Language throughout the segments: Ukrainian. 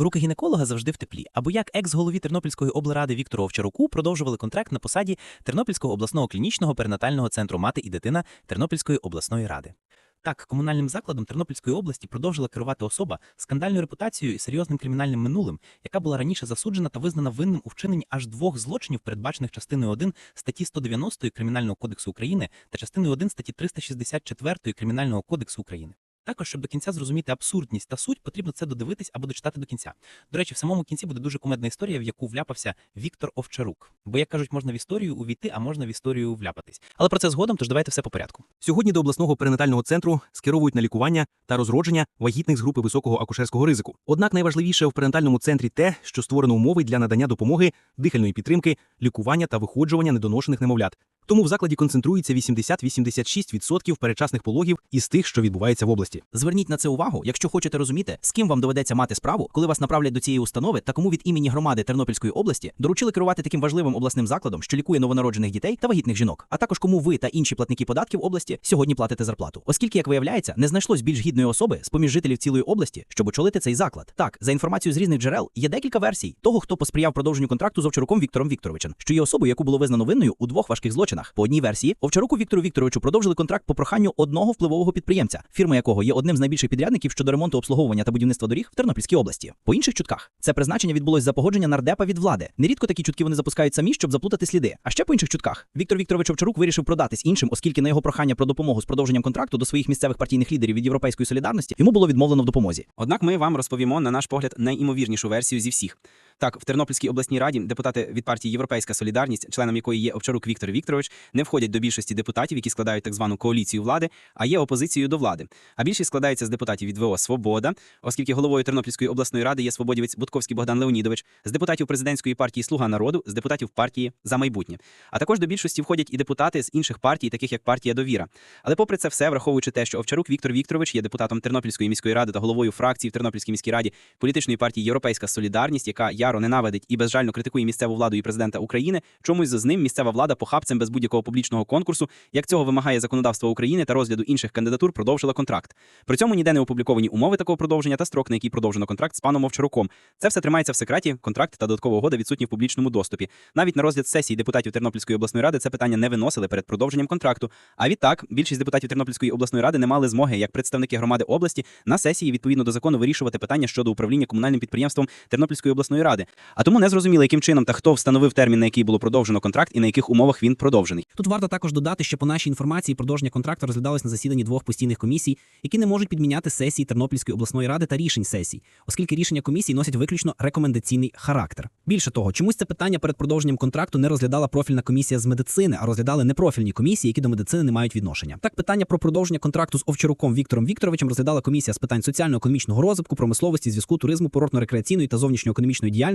Руки гінеколога завжди в теплі. Або як екс-голові Тернопільської облради Віктору Овчаруку продовжували контракт на посаді Тернопільського обласного клінічного перинатального центру мати і дитина Тернопільської обласної ради. Так, комунальним закладом Тернопільської області продовжила керувати особа скандальною репутацією і серйозним кримінальним минулим, яка була раніше засуджена та визнана винним у вчиненні аж двох злочинів, передбачених частиною 1 статті 190 Кримінального кодексу України та частиною 1 статті 364 Кримінального кодексу України. Також, щоб до кінця зрозуміти абсурдність та суть, потрібно це додивитись або дочитати до кінця. До речі, в самому кінці буде дуже кумедна історія, в яку вляпався Віктор Овчарук. Бо, як кажуть, можна в історію увійти, а можна в історію вляпатись. Але про це згодом, тож давайте все по порядку. Сьогодні до обласного перинатального центру скеровують на лікування та розродження вагітних з групи високого акушерського ризику. Однак найважливіше в перинатальному центрі те, що створено умови для надання допомоги, дихальної підтримки, лікування та виходжування недоношених немовлят. Тому в закладі концентрується 80-86% передчасних пологів із тих, що відбуваються в області. Зверніть на це увагу, якщо хочете розуміти, з ким вам доведеться мати справу, коли вас направлять до цієї установи та кому від імені громади Тернопільської області доручили керувати таким важливим обласним закладом, що лікує новонароджених дітей та вагітних жінок, а також кому ви та інші платники податків області сьогодні платите зарплату. Оскільки, як виявляється, не знайшлось більш гідної особи з поміж жителів цілої області, щоб очолити цей заклад. Так, за інформацією з різних джерел, є декілька версій того, хто посприяв продовженню контракту з Овчаруком Віктором Вікторовичем, що є особою, яку було визнано винною у двох важких злочинах. По одній версії, Овчаруку Віктору Вікторовичу продовжили контракт по проханню одного впливового підприємця, фірма якого є одним з найбільших підрядників щодо ремонту обслуговування та будівництва доріг в Тернопільській області. По інших чутках, це призначення відбулось за погодження нардепа від влади. Нерідко такі чутки вони запускають самі, щоб заплутати сліди. А ще по інших чутках Віктор Вікторович Овчарук вирішив продатись іншим, оскільки на його прохання про допомогу з продовженням контракту до своїх місцевих партійних лідерів від Європейської солідарності йому було відмовлено в допомозі. Однак ми вам розповімо на наш погляд найімовірнішу версію зі всіх. Так, в Тернопільській обласній раді депутати від партії Європейська Солідарність, членом якої є Овчарук Віктор Вікторович, не входять до більшості депутатів, які складають так звану коаліцію влади, а є опозицією до влади. А більшість складається з депутатів від ВО Свобода, оскільки головою Тернопільської обласної ради є свободівець Будковський Богдан Леонідович, з депутатів президентської партії Слуга народу, з депутатів партії за майбутнє. А також до більшості входять і депутати з інших партій, таких як партія Довіра. Але попри це все, враховуючи те, що Овчарук Віктор Вікторович є депутатом Тернопільської міської ради та головою фракції в Тернопільській міській раді політичної партії Європейська Солідарність, яка яро ненавидить і безжально критикує місцеву владу і президента України, чомусь з ним місцева влада похабцем без будь-якого публічного конкурсу, як цього вимагає законодавство України та розгляду інших кандидатур, продовжила контракт. При цьому ніде не опубліковані умови такого продовження та строк, на який продовжено контракт з паном Овчаруком. Це все тримається в секреті. Контракт та додаткова угода відсутні в публічному доступі. Навіть на розгляд сесії депутатів Тернопільської обласної ради це питання не виносили перед продовженням контракту. А відтак більшість депутатів Тернопільської обласної ради не мали змоги, як представники громади області, на сесії відповідно до закону вирішувати питання щодо управління комунальним підприємством Тернопільської обласної ради. А тому не зрозуміло, яким чином та хто встановив термін, на який було продовжено контракт, і на яких умовах він продовжений. Тут варто також додати, що по нашій інформації продовження контракту розглядалось на засіданні двох постійних комісій, які не можуть підміняти сесії Тернопільської обласної ради та рішень сесій, оскільки рішення комісії носять виключно рекомендаційний характер. Більше того, чомусь це питання перед продовженням контракту не розглядала профільна комісія з медицини, а розглядали непрофільні комісії, які до медицини не мають відношення. Так, питання про продовження контракту з Овчаруком Віктором Вікторовичем розглядала комісія з питань соціально-економічного розвитку, промисловості, зв'язку, туризму, курортно-рекреаційної та зовнішньоекономічної діяльності,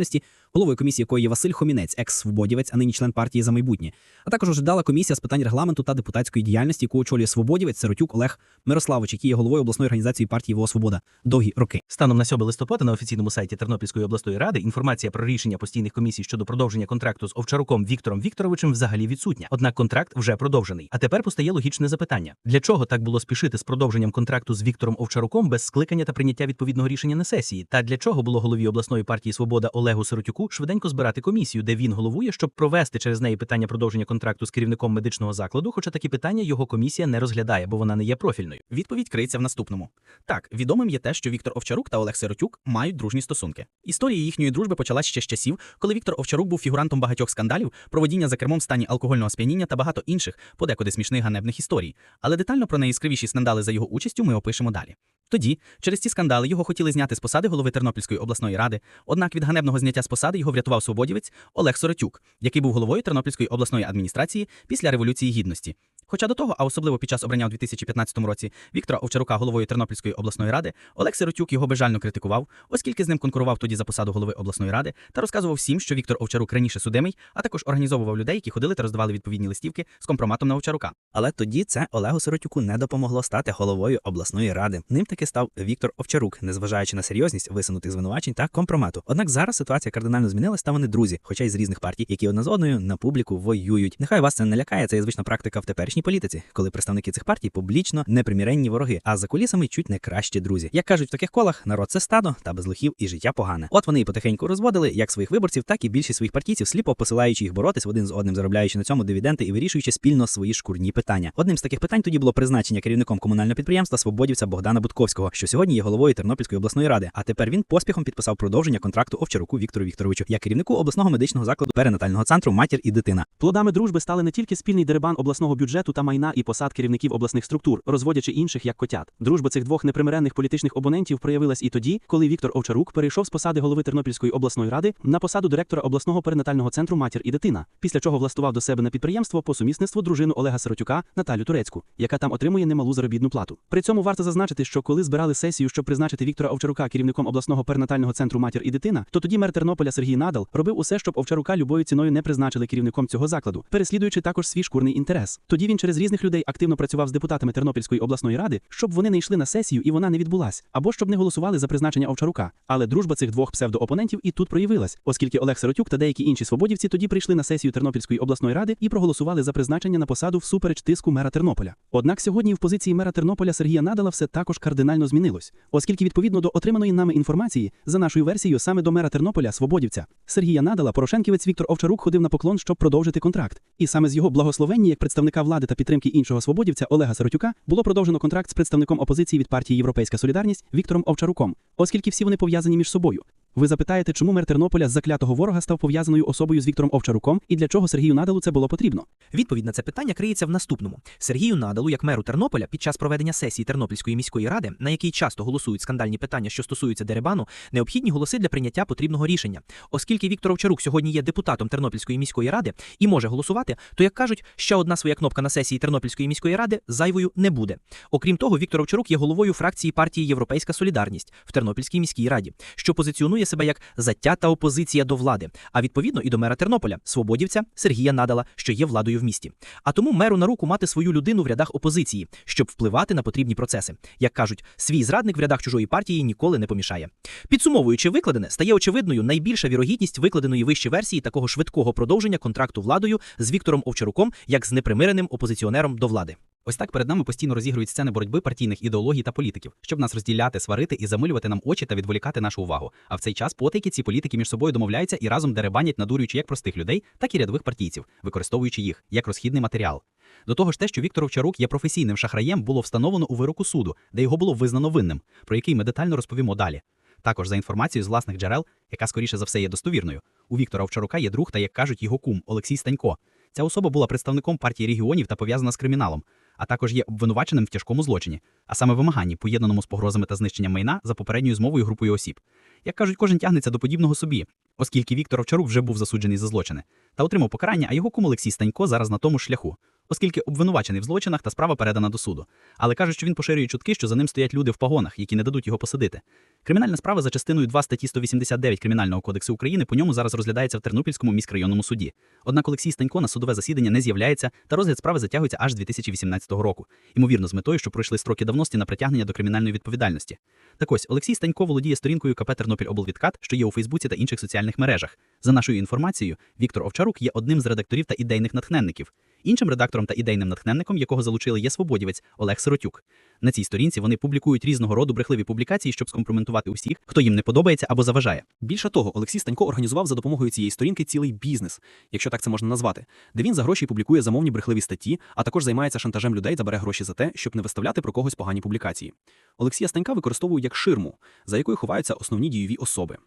головою комісії якої є Василь Хомінець, екс-свободівець, а нині член партії за майбутнє. А також розглядала комісія з питань регламенту та депутатської діяльності, яку очолює свободівець Сиротюк Олег Мирославович, який є головою обласної організації партії ВО Свобода довгі роки. Станом на 7 листопада на офіційному сайті Тернопільської обласної ради інформація про рішення постійних комісій щодо продовження контракту з Овчаруком Віктором Вікторовичем взагалі відсутня. Однак контракт вже продовжений. А тепер постає логічне запитання: для чого так було спішити з продовженням контракту з Віктором Овчаруком без скликання та прийняття відповідного рішення на сесії? Та для чого було голові обласної партії Свобода Олегу Сиротюку швиденько збирати комісію, де він головує, щоб провести через неї питання продовження контракту з керівником медичного закладу? Хоча такі питання його комісія не розглядає, бо вона не є профільною. Відповідь криється в наступному. Так, відомим є те, що Віктор Овчарук та Олег Сиротюк мають дружні стосунки. Історія їхньої дружби почалась ще з часів, коли Віктор Овчарук був фігурантом багатьох скандалів, про водіння за кермом в стані алкогольного сп'яніння та багато інших, подекуди смішних ганебних історій. Але детально про найяскравіші скандали за його участю ми опишемо далі. Тоді, через ці скандали, його хотіли зняти з посади голови Тернопільської обласної ради. Однак від ганебного зняття з посади його врятував свободівець Олег Соротюк, який був головою Тернопільської обласної адміністрації після Революції Гідності. Хоча до того, а особливо під час обрання у 2015 році Віктора Овчарука головою Тернопільської обласної ради, Олег Сиротюк його безжально критикував, оскільки з ним конкурував тоді за посаду голови обласної ради та розказував всім, що Віктор Овчарук раніше судимий, а також організовував людей, які ходили та роздавали відповідні листівки з компроматом на Овчарука. Але тоді це Олегу Сиротюку не допомогло стати головою обласної ради. Ним таки став Віктор Овчарук, незважаючи на серйозність висунутих звинувачень та компромату. Однак зараз ситуація кардинально змінилась, та вони друзі, хоча й з різних партій, які одна з одною на публіку воюють. Нехай вас це не лякає, це є звична практика в теперішній політиці, коли представники цих партій публічно неприміренні вороги, а за кулісами чуть не кращі друзі. Як кажуть в таких колах, народ це стадо, та без лохів і життя погане. От вони і потихеньку розводили як своїх виборців, так і більшість своїх партійців, сліпо посилаючи їх боротись один з одним, заробляючи на цьому дивіденди і вирішуючи спільно свої шкурні питання. Одним з таких питань тоді було призначення керівником комунального підприємства свободівця Богдана Будковського, що сьогодні є головою Тернопільської обласної ради. А тепер він поспіхом підписав продовження контракту Овчаруку Віктору Вікторовичу як керівнику обласного медичного закладу перинатального центру матір і дитина. Плодами дружби стали не тільки спільний дерибан обласного бюджету та майна і посад керівників обласних структур, розводячи інших як котят. Дружба цих двох непримиренних політичних опонентів проявилась і тоді, коли Віктор Овчарук перейшов з посади голови Тернопільської обласної ради на посаду директора обласного перинатального центру матір і дитина, після чого влаштував до себе на підприємство по сумісництву дружину Олега Сиротюка Наталю Турецьку, яка там отримує немалу заробітну плату. При цьому варто зазначити, що коли збирали сесію, щоб призначити Віктора Овчарука керівником обласного перинатального центру матір і дитина, то тоді мер Тернополя Сергій Надал робив усе, щоб Овчарука любою ціною не призначили керівником цього закладу, переслідуючи також свій шкурний інтерес. Тоді він через різних людей активно працював з депутатами Тернопільської обласної ради, щоб вони не йшли на сесію і вона не відбулась, або щоб не голосували за призначення Овчарука. Але дружба цих двох псевдоопонентів і тут проявилась, оскільки Олег Сиротюк та деякі інші свободівці тоді прийшли на сесію Тернопільської обласної ради і проголосували за призначення на посаду всупереч тиску мера Тернополя. Однак сьогодні в позиції мера Тернополя Сергія Надала все також кардинально змінилось, оскільки відповідно до отриманої нами інформації, за нашою версією, саме до мера Тернополя свободівця Сергія Надала Порошенківець Віктор Овчарук ходив на поклон, щоб продовжити контракт. І саме з його благословення як представника влади та підтримки іншого свободівця Олега Сиротюка було продовжено контракт з представником опозиції від партії Європейська Солідарність Віктором Овчаруком, оскільки всі вони пов'язані між собою. Ви запитаєте, чому мер Тернополя з заклятого ворога став пов'язаною особою з Віктором Овчаруком і для чого Сергію Надалу це було потрібно? Відповідь на це питання криється в наступному: Сергію Надалу, як меру Тернополя, під час проведення сесії Тернопільської міської ради, на якій часто голосують скандальні питання, що стосуються дерибану, необхідні голоси для прийняття потрібного рішення. Оскільки Віктор Овчарук сьогодні є депутатом Тернопільської міської ради і може голосувати, то як кажуть, ще одна своя кнопка на сесії Тернопільської міської ради зайвою не буде. Окрім того, Віктор Овчарук є головою фракції партії Європейська Солідарність в Тернопільській міській раді, що позиціонує себе як затята опозиція до влади, а відповідно і до мера Тернополя, свободівця Сергія Надала, що є владою в місті. А тому меру на руку мати свою людину в рядах опозиції, щоб впливати на потрібні процеси. Як кажуть, свій зрадник в рядах чужої партії ніколи не помішає. Підсумовуючи викладене, стає очевидною найбільша вірогідність викладеної вищі версії такого швидкого продовження контракту владою з Віктором Овчаруком як з непримиреним опозиціонером до влади. Ось так перед нами постійно розігрують сцени боротьби партійних ідеологій та політиків, щоб нас розділяти, сварити і замилювати нам очі та відволікати нашу увагу. А в цей час потайки ці політики між собою домовляються і разом деребанять, надурюючи як простих людей, так і рядових партійців, використовуючи їх як розхідний матеріал. До того ж, те, що Віктор Овчарук є професійним шахраєм, було встановлено у вироку суду, де його було визнано винним, про який ми детально розповімо далі. Також за інформацією з власних джерел, яка скоріше за все є достовірною, у Віктора Овчарука є друг та, як кажуть, його кум Олексій Станько. Ця особа була представником партії регіонів та пов'язана з криміналом, а також є обвинуваченим в тяжкому злочині, а саме вимаганні, поєднаному з погрозами та знищенням майна за попередньою змовою групою осіб. Як кажуть, кожен тягнеться до подібного собі, оскільки Віктор Овчарук вже був засуджений за злочини та отримав покарання, а його кум Олексій Станько зараз на тому шляху, оскільки обвинувачений в злочинах та справа передана до суду. Але кажуть, що він поширює чутки, що за ним стоять люди в погонах, які не дадуть його посадити. Кримінальна справа за частиною 2 статті 189 Кримінального кодексу України по ньому зараз розглядається в Тернопільському міськрайонному суді. Однак Олексій Станько на судове засідання не з'являється, та розгляд справи затягується аж з 2018 року. Ймовірно, з метою, що пройшли строки давності на притягнення до кримінальної відповідальності. Так ось Олексій Станько володіє сторінкою КП Тернопіль облвідкат, що є у Фейсбуці та інших соціальних мережах. За нашою інформацією, Віктор Овчарук є одним з редакторів та ідейних натхненників. Іншим редактором та ідейним натхненником, якого залучили, є свободівець Олег Сиротюк. На цій сторінці вони публікують різного роду брехливі публікації, щоб скомпроментувати усіх, хто їм не подобається або заважає. Більше того, Олексій Станько організував за допомогою цієї сторінки цілий бізнес, якщо так це можна назвати, де він за гроші публікує замовні брехливі статті, а також займається шантажем людей та бере гроші за те, щоб не виставляти про когось погані публікації. Олексія Станька використовують як ширму, за якою ховаються основні дієві особи.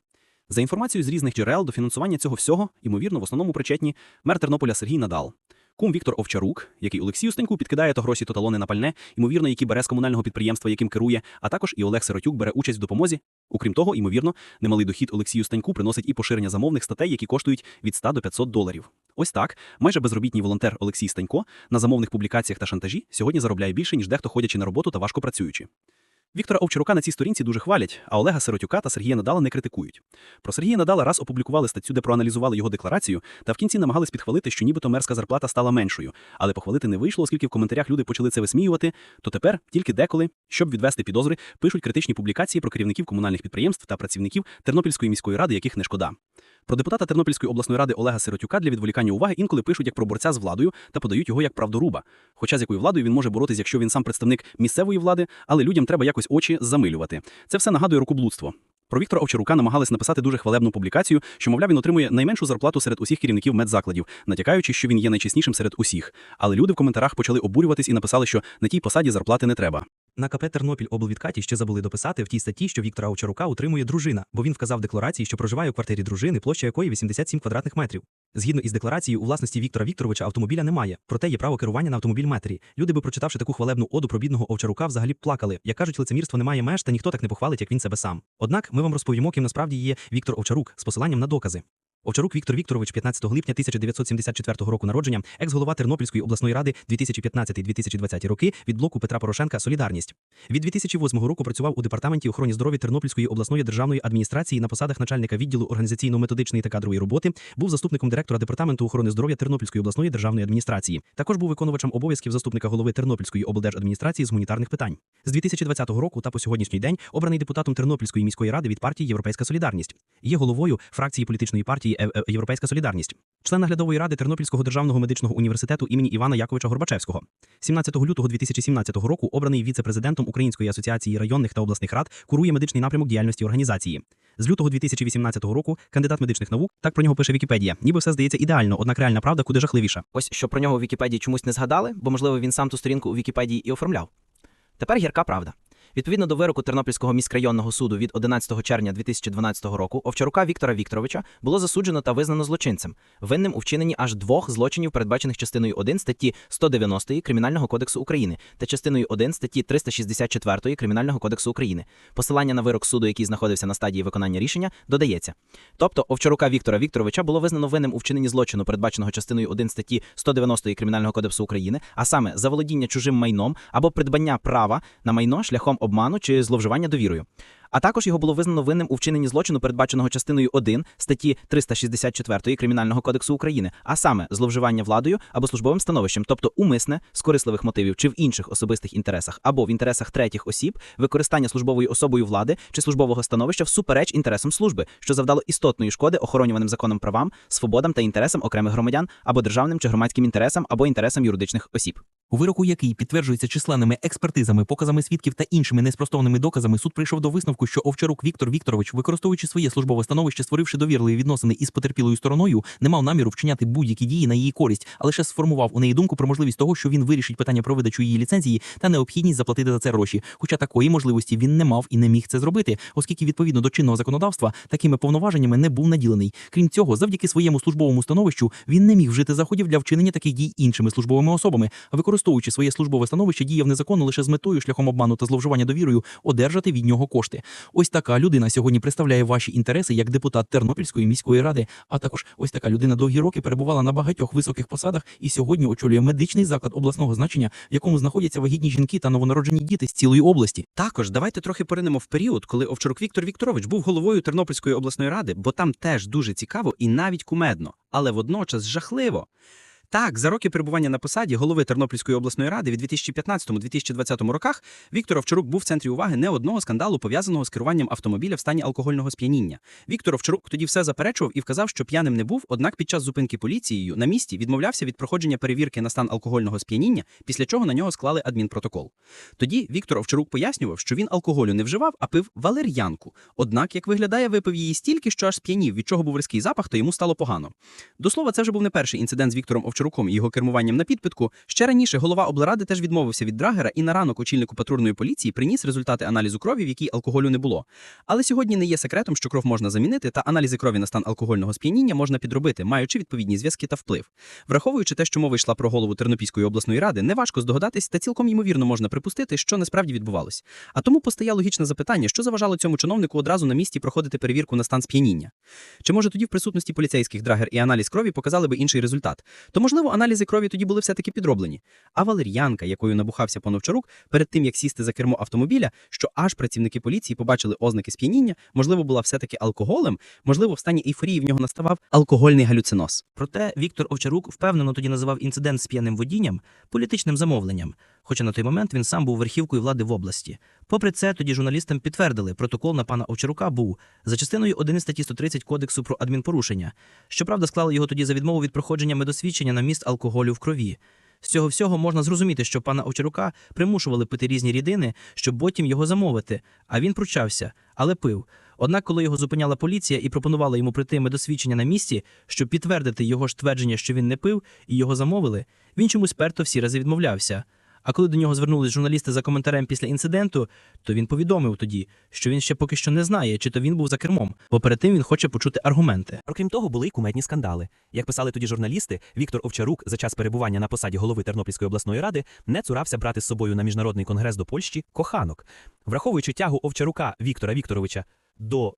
За інформацією з різних джерел до фінансування цього всього, ймовірно, в основному причетні мер Тернополя Сергій Надал. Кум Віктор Овчарук, який Олексію Стеньку підкидає то гроші, то талони на пальне, ймовірно, які бере з комунального підприємства, яким керує, а також і Олег Сиротюк бере участь в допомозі. Окрім того, ймовірно, немалий дохід Олексію Стеньку приносить і поширення замовних статей, які коштують від 100 до 500 доларів. Ось так, майже безробітній волонтер Олексій Стенько на замовних публікаціях та шантажі сьогодні заробляє більше, ніж дехто ходячи на роботу та важко працюючи. Віктора Овчарука на цій сторінці дуже хвалять, а Олега Сиротюка та Сергія Надала не критикують. Про Сергія Надала раз опублікували статтю, де проаналізували його декларацію, та в кінці намагались підхвалити, що нібито мерська зарплата стала меншою. Але похвалити не вийшло, оскільки в коментарях люди почали це висміювати. То тепер тільки деколи, щоб відвести підозри, пишуть критичні публікації про керівників комунальних підприємств та працівників Тернопільської міської ради, яких не шкода. Про депутата Тернопільської обласної ради Олега Сиротюка для відволікання уваги інколи пишуть як про борця з владою та подають його як правдоруба. Хоча з якою владою він може боротись, якщо він сам представник місцевої влади, але людям треба якось очі замилювати. Це все нагадує рукоблудство. Про Віктора Овчарука намагались написати дуже хвалебну публікацію, що, мовляв, він отримує найменшу зарплату серед усіх керівників медзакладів, натякаючи, що він є найчеснішим серед усіх. Але люди в коментарях почали обурюватись і написали, що на тій посаді зарплати не треба. На КП Тернопіль облвідкаті ще забули дописати в тій статті, що Віктора Овчарука утримує дружина, бо він вказав в декларації, що проживає у квартирі дружини, площа якої 87 квадратних метрів. Згідно із декларацією, у власності Віктора Вікторовича автомобіля немає, проте є право керування на автомобіль матері. Люди би, прочитавши таку хвалебну оду про бідного Овчарука, взагалі б плакали. Як кажуть, лицемірство немає меж, та ніхто так не похвалить, як він себе сам. Однак ми вам розповімо, ким насправді є Віктор Овчарук з посиланням на докази. Овчарук Віктор Вікторович, 15 липня 1974 року народження, екс-голова Тернопільської обласної ради 2015-2020 роки від блоку Петра Порошенка Солідарність. Від 2008 року працював у департаменті охорони здоров'я Тернопільської обласної державної адміністрації на посадах начальника відділу організаційно-методичної та кадрової роботи, був заступником директора департаменту охорони здоров'я Тернопільської обласної державної адміністрації. Також був виконувачем обов'язків заступника голови Тернопільської облдержадміністрації з гуманітарних питань. З 2020 року та по сьогоднішній день обраний депутатом Тернопільської міської ради від партії Європейська Солідарність. Є головою фракції політичної партії «Е- Е- Європейська Солідарність. Член наглядової ради Тернопільського державного медичного університету імені Івана Яковича Горбачевського. 17 лютого 2017 року обраний віце-президентом Української асоціації районних та обласних рад, курує медичний напрямок діяльності організації. З лютого 2018 року кандидат медичних наук, так про нього пише Вікіпедія. Ніби все здається ідеально, однак реальна правда куди жахливіша. Ось що про нього у Вікіпедії чомусь не згадали, бо, можливо, він сам ту сторінку у Вікіпедії і оформляв. Тепер гірка правда. Відповідно до вироку Тернопільського міськрайонного суду від 11 червня 2012 року Овчарука Віктора Вікторовича було засуджено та визнано злочинцем, винним у вчиненні аж двох злочинів, передбачених частиною 1 статті 190 Кримінального кодексу України та частиною 1 статті 364 Кримінального кодексу України. Посилання на вирок суду, який знаходився на стадії виконання рішення, додається. Тобто Овчарука Віктора Вікторовича було визнано винним у вчиненні злочину, передбаченого частиною 1 статті 190 Кримінального кодексу України, а саме заволодіння чужим майном або придбання права на майно шляхом обману чи зловживання довірою. А також його було визнано винним у вчиненні злочину, передбаченого частиною 1 статті 364 Кримінального кодексу України, а саме зловживання владою або службовим становищем, тобто умисне з корисливих мотивів чи в інших особистих інтересах, або в інтересах третіх осіб, використання службовою особою влади чи службового становища всупереч інтересам служби, що завдало істотної шкоди охоронюваним законом правам, свободам та інтересам окремих громадян або державним чи громадським інтересам або інтересам юридичних осіб. У вироку, який підтверджується численними експертизами, показами свідків та іншими неспростованими доказами, суд прийшов до висновку, що Овчарук Віктор Вікторович, використовуючи своє службове становище, створивши довірливі відносини із потерпілою стороною, не мав наміру вчиняти будь-які дії на її користь, а лише сформував у неї думку про можливість того, що він вирішить питання про видачу її ліцензії та необхідність заплатити за це гроші. Хоча такої можливості він не мав і не міг це зробити, оскільки відповідно до чинного законодавства такими повноваженнями не був наділений. Крім цього, завдяки своєму службовому становищу він не міг вжити заходів для вчинення таких дій іншими службовими особами, а використовуючи своє службове становище, діяв незаконно лише з метою шляхом обману та зловживання довірою одержати від нього кошти. Ось така людина сьогодні представляє ваші інтереси як депутат Тернопільської міської ради. А також ось така людина довгі роки перебувала на багатьох високих посадах і сьогодні очолює медичний заклад обласного значення, в якому знаходяться вагітні жінки та новонароджені діти з цілої області. Також давайте трохи поринемо в період, коли Овчарук Віктор Вікторович був головою Тернопільської обласної ради, бо там теж дуже цікаво і навіть кумедно, але водночас жахливо. Так, за роки перебування на посаді голови Тернопільської обласної ради від 2015-2020 роках Віктор Овчарук був в центрі уваги не одного скандалу, пов'язаного з керуванням автомобіля в стані алкогольного сп'яніння. Віктор Овчарук тоді все заперечував і вказав, що п'яним не був, однак під час зупинки поліцією на місці відмовлявся від проходження перевірки на стан алкогольного сп'яніння, після чого на нього склали адмінпротокол. Тоді Віктор Овчарук пояснював, що він алкоголю не вживав, а пив валер'янку. Однак, як виглядає, випив її стільки, що аж сп'янів, від чого був різкий запах, то йому стало погано. До слова, це вже був не перший інцидент з Віктором Овчаруком і його кермуванням на підпитку. Ще раніше голова облради теж відмовився від драгера і на ранок очільнику патрульної поліції приніс результати аналізу крові, в якій алкоголю не було. Але сьогодні не є секретом, що кров можна замінити, та аналізи крові на стан алкогольного сп'яніння можна підробити, маючи відповідні зв'язки та вплив. Враховуючи те, що мова йшла про голову Тернопільської обласної ради, неважко здогадатись, та цілком ймовірно можна припустити, що насправді відбувалось. А тому постає логічне запитання, що заважало цьому чиновнику одразу на місці проходити перевірку на стан сп'яніння. Чи може тоді в присутності поліцейських драгер і аналіз крові показали би інший результат? То можливо, аналізи крові тоді були все-таки підроблені. А валер'янка, якою набухався пан Овчарук, перед тим як сісти за кермо автомобіля, що аж працівники поліції побачили ознаки сп'яніння, можливо, була все-таки алкоголем, можливо, в стані ейфорії в нього наставав алкогольний галюциноз. Проте Віктор Овчарук впевнено тоді називав інцидент з п'яним водінням політичним замовленням. Хоча на той момент він сам був верхівкою влади в області. Попри це, тоді журналістам підтвердили, протокол на пана Овчарука був за частиною 1 статті 130 Кодексу про адмінпорушення. Щоправда, склали його тоді за відмову від проходження медосвідчення на міст алкоголю в крові. З цього всього можна зрозуміти, що пана Овчарука примушували пити різні рідини, щоб потім його замовити, а він пручався, але пив. Однак, коли його зупиняла поліція і пропонувала йому прийти медосвідчення на місці, щоб підтвердити його ж твердження, що він не пив, і його замовили, він чомусь перто всі рази відмовлявся. А коли до нього звернулись журналісти за коментарем після інциденту, то він повідомив тоді, що він ще поки що не знає, чи то він був за кермом, бо перед тим він хоче почути аргументи. Окрім того, були й кумедні скандали. Як писали тоді журналісти, Віктор Овчарук за час перебування на посаді голови Тернопільської обласної ради не цурався брати з собою на міжнародний конгрес до Польщі коханок. Враховуючи тягу Овчарука Віктора Вікторовича до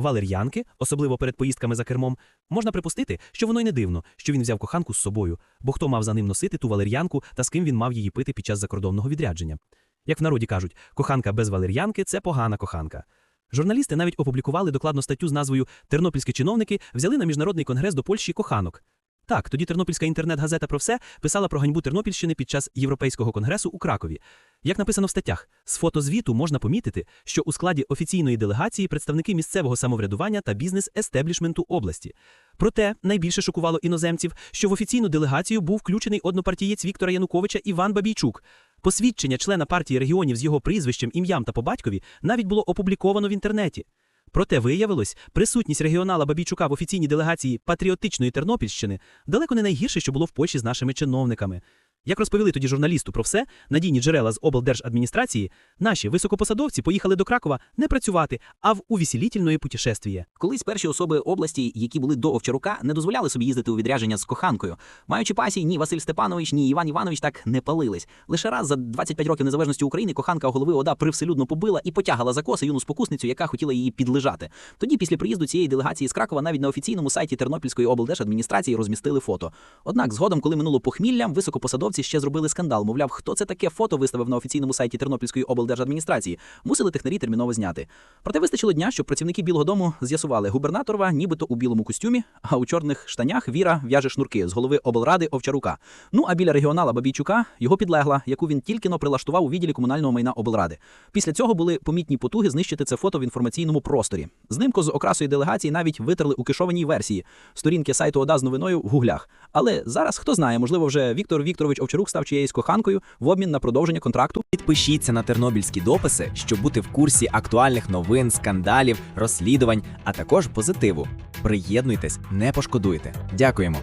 валер'янки, особливо перед поїздками за кермом, можна припустити, що воно й не дивно, що він взяв коханку з собою, бо хто мав за ним носити ту валер'янку та з ким він мав її пити під час закордонного відрядження. Як в народі кажуть, коханка без валер'янки це погана коханка. Журналісти навіть опублікували докладну статтю з назвою Тернопільські чиновники взяли на міжнародний конгрес до Польщі коханок. Так, тоді Тернопільська інтернет-газета про все писала про ганьбу Тернопільщини під час Європейського конгресу у Кракові. Як написано в статтях, з фотозвіту можна помітити, що у складі офіційної делегації представники місцевого самоврядування та бізнес-естеблішменту області. Проте найбільше шокувало іноземців, що в офіційну делегацію був включений однопартієць Віктора Януковича Іван Бабійчук. Посвідчення члена партії регіонів з його прізвищем, ім'ям та по батькові навіть було опубліковано в інтернеті. Проте виявилось, присутність регіонала Бабійчука в офіційній делегації патріотичної Тернопільщини далеко не найгірше, що було в Польщі з нашими чиновниками. Як розповіли тоді журналісту про все, надійні джерела з облдержадміністрації, наші високопосадовці поїхали до Кракова не працювати, а в увісілітельної путешествіє. Колись перші особи області, які були до Овчарука, не дозволяли собі їздити у відрядження з коханкою. Маючи пасій, ні Василь Степанович, ні Іван Іванович так не палились. Лише раз за 25 років незалежності України коханка голови ОДА привселюдно побила і потягала за коси юну спокусницю, яка хотіла її підлежати. Тоді, після приїзду цієї делегації з Кракова, навіть на офіційному сайті Тернопільської облдержадміністрації розмістили фото. Однак, згодом, коли минуло похмілля, високопосадовці ще зробили скандал. Мовляв, хто це таке фото виставив на офіційному сайті Тернопільської облдержадміністрації. Мусили технарі терміново зняти. Проте вистачило дня, щоб працівники Білого дому з'ясували, губернаторова нібито у білому костюмі, а у чорних штанях Віра в'яже шнурки з голови облради Овчарука. Ну а біля регіонала Бабійчука його підлегла, яку він тільки но прилаштував у відділі комунального майна облради. Після цього були помітні потуги знищити це фото в інформаційному просторі. Знимку з окрасою делегації навіть витерли у кишованій версії сторінки сайту ОДА з новиною в гуглях. Але зараз хто знає, можливо, вже Віктор Вікторович Овчарук став чиєюсь коханкою в обмін на продовження контракту. Підпишіться на тернопільські дописи, щоб бути в курсі актуальних новин, скандалів, розслідувань, а також позитиву. Приєднуйтесь, не пошкодуйте. Дякуємо.